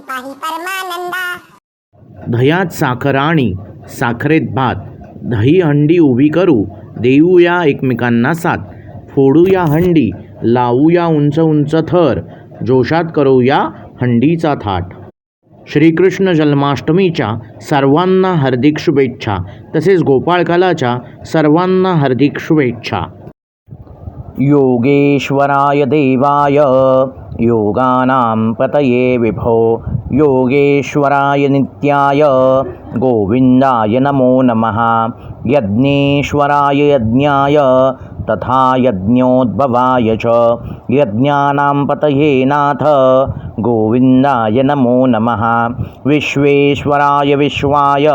पाहि पाहि परमानंदा। दह्यात साखर आणि साखरेत भात. दही हंडी उभी करू. देऊया एकमेकांना साथ. फोडूया हंडी. लावूया उंच उंच थर. जोशात करूया हंडीचा थाट. श्रीकृष्ण जन्माष्टमीच्या सर्वांना हार्दिक शुभेच्छा. तसेच गोपाळकालाच्या सर्वांना हार्दिक शुभेच्छा. योगेश्वराय देवाय. योगानां पतये विभो योगेश्वराय नित्याय गोविन्दाय नमो नमः। यज्ञेश्वराय यज्ञाय तथा यज्ञोद्भवाय च। यज्ञानां पतये नाथ गोविन्दाय नमो नमः। विश्वेश्वराय विश्वाय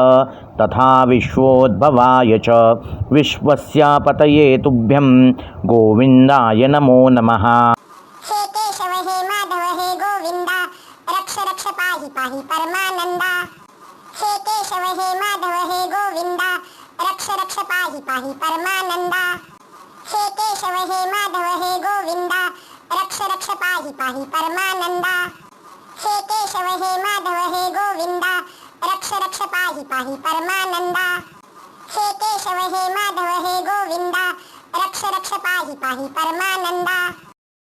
तथा विश्वोद्भवाय च। विश्वस्य पतये तुभ्यं गोविन्दाय नमो नमः। पाहि परमानंदा हे केशव हे माधव हे गोविंदा। रक्ष रक्ष पाही पाही परमानंदा हे केशव हे माधव हे गोविंदा। रक्ष रक्ष पाही पाही परमानंदा हे केशव हे माधव हे गोविंदा। रक्ष रक्ष पाही पाही परमानंदा हे केशव हे माधव हे गोविंदा। रक्ष रक्ष पाही पाही परमानंदा